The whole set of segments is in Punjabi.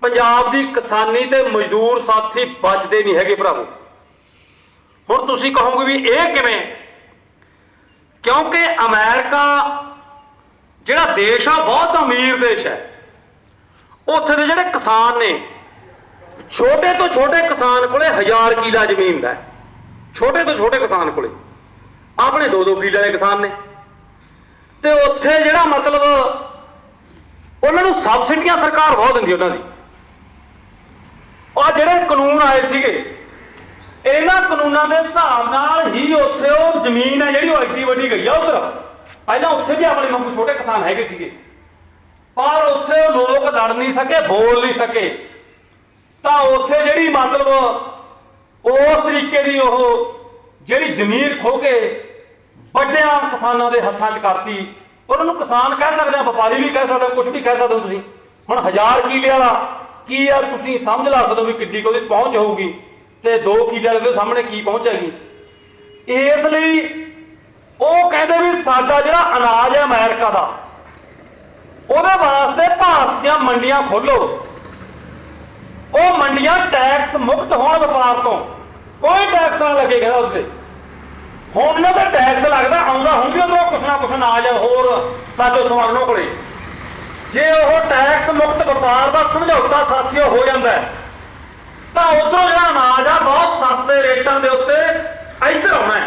ਪੰਜਾਬ ਦੀ ਕਿਸਾਨੀ ਤੇ ਮਜ਼ਦੂਰ ਸਾਥੀ ਬਚਦੇ ਨਹੀਂ ਹੈਗੇ ਭਰਾਵੋ। ਹੁਣ ਤੁਸੀਂ ਕਹੋਗੇ ਵੀ ਇਹ ਕਿਵੇਂ? ਕਿਉਂਕਿ ਅਮਰੀਕਾ, ਜਿਹੜਾ ਦੇਸ਼ ਆ, ਬਹੁਤ ਅਮੀਰ ਦੇਸ਼ ਹੈ। ਉੱਥੇ ਦੇ ਜਿਹੜੇ ਕਿਸਾਨ ਨੇ, ਛੋਟੇ ਤੋਂ ਛੋਟੇ ਕਿਸਾਨ ਕੋਲੇ ਹਜ਼ਾਰ ਕਿਲਾ ਜ਼ਮੀਨ ਦਾ ਛੋਟੇ ਤੋਂ ਛੋਟੇ ਕਿਸਾਨ ਕੋਲੇ। ਆਪਣੇ ਦੋ ਦੋ ਕਿਲੇ ਦੇ ਕਿਸਾਨ ਨੇ। ਤੇ ਉੱਥੇ ਜਿਹੜਾ ਮਤਲਬ ਉਹਨਾਂ ਨੂੰ ਸਬਸਿਡੀਆਂ ਸਰਕਾਰ ਬਹੁਤ ਦਿੰਦੀ ਉਹਨਾਂ ਦੀ। ਆ ਜਿਹੜੇ ਕਾਨੂੰਨ ਆਏ ਸੀਗੇ, ਇਹਨਾਂ ਕਾਨੂੰਨਾਂ ਦੇ ਹਿਸਾਬ ਨਾਲ ਹੀ ਉੱਥੇ ਉਹ ਜ਼ਮੀਨ ਹੈ ਜਿਹੜੀ ਉਹ ਐਡੀ ਵੱਡੀ ਗਈ ਆ ਉਧਰ। ਪਹਿਲਾਂ ਉੱਥੇ ਵੀ ਆਪਣੇ ਵਾਂਗੂ ਛੋਟੇ ਕਿਸਾਨ ਹੈਗੇ ਸੀਗੇ। ਪਰ ਉੱਥੇ ਉਹ ਲੋਕ ਲੜ ਨਹੀਂ ਸਕੇ, ਬੋਲ ਨਹੀਂ ਸਕੇ। ਤਾਂ ਉੱਥੇ ਜਿਹੜੀ ਮਤਲਬ ਉਸ ਤਰੀਕੇ ਦੀ ਉਹ ਜਿਹੜੀ ਜ਼ਮੀਨ ਖੋ ਕੇ ਵੱਡਿਆਂ ਕਿਸਾਨਾਂ ਦੇ ਹੱਥਾਂ 'ਚ ਕਰਤੀ, ਉਹਨਾਂ ਨੂੰ ਕਿਸਾਨ ਕਹਿ ਸਕਦੇ ਆ, ਵਪਾਰੀ ਵੀ ਕਹਿ ਸਕਦੇ ਆ ਕੁਝ ਵੀ ਕਹਿ ਸਕਦੇ ਹੋ ਤੁਸੀਂ। ਹੁਣ ਹਜ਼ਾਰ ਕਿੱਲੇ ਵਾਲਾ ਕੀ ਆ ਤੁਸੀਂ ਸਮਝ ਲਾ ਸਕਦੇ ਹੋ ਵੀ ਕਿੱਡੀ ਕੋਈ ਪਹੁੰਚ ਹੋਊਗੀ ਤੇ ਦੋ ਕਿੱਲੇ ਦੇ ਸਾਹਮਣੇ ਕੀ ਪਹੁੰਚ ਹੈਗੀ। ਇਸ ਲਈ ਉਹ ਕਹਿੰਦੇ ਵੀ ਸਾਡਾ ਜਿਹੜਾ ਅਨਾਜ ਹੈ ਅਮਰੀਕਾ ਦਾ, ਉਹਦੇ ਵਾਸਤੇ ਭਾਰਤ ਦੀਆਂ ਮੰਡੀਆਂ ਖੋਲੋ ਉਹ ਮੰਡੀਆਂ ਟੈਕਸ ਮੁਕਤ ਹੋਣ ਵਪਾਰ ਤੋਂ ਕੋਈ ਟੈਕਸ ਨਾ ਲੱਗੇ ਕਹਿੰਦਾ ਉੱਤੇ ਹੁਣ ਨਾ ਦਾ ਟੈਕਸ ਲੱਗਦਾ, ਆਉਂਦਾ ਹੁਣ ਵੀ ਉਧਰੋਂ ਕੁਛ ਨਾ ਕੁਛ ਨਾ ਜਾ ਹੋਰ ਸਾਡੇ ਸਮਾਰਨੋਂ ਕੋਲੇ। ਜੇ ਉਹ ਟੈਕਸ ਵਪਾਰ ਦਾ ਸਮਝੌਤਾ ਸਾਥੀਓ ਹੋ ਜਾਂਦਾ ਤਾਂ ਉਧਰੋਂ ਜਿਹੜਾ ਅਨਾਜ ਆ, ਬਹੁਤ ਸਸਤੇ ਰੇਟਾਂ ਦੇ ਉੱਤੇ ਇੱਧਰ ਆਉਣਾ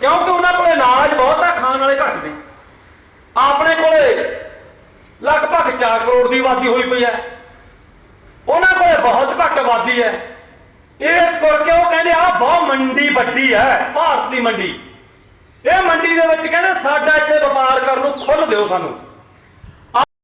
ਕਿਉਂਕਿ ਉਹਨਾਂ ਕੋਲੇ ਅਨਾਜ ਬਹੁਤ ਖਾਣ ਵਾਲੇ ਘੱਟ ਨੇ। ਆਪਣੇ ਕੋਲੇ ਲਗਭਗ 4 ਕਰੋੜ ਦੀ ਆਬਾਦੀ ਹੋਈ ਪਈ ਹੈ। ਉਹਨਾਂ ਕੋਲੇ ਬਹੁਤ ਘੱਟ ਆਬਾਦੀ ਹੈ। ਇਸ ਕਰਕੇ ਉਹ ਕਹਿੰਦੇ ਆ, ਬਹੁਤ ਮੰਡੀ ਵੱਡੀ ਹੈ, ਭਾਰਤ ਦੀ ਮੰਡੀ। ਇਹ ਮੰਡੀ ਦੇ ਵਿੱਚ ਕਹਿੰਦੇ, ਸਾਡਾ ਇੱਥੇ ਵਪਾਰ ਕਰਨ ਨੂੰ ਖੁੱਲ ਦਿਓ ਸਾਨੂੰ।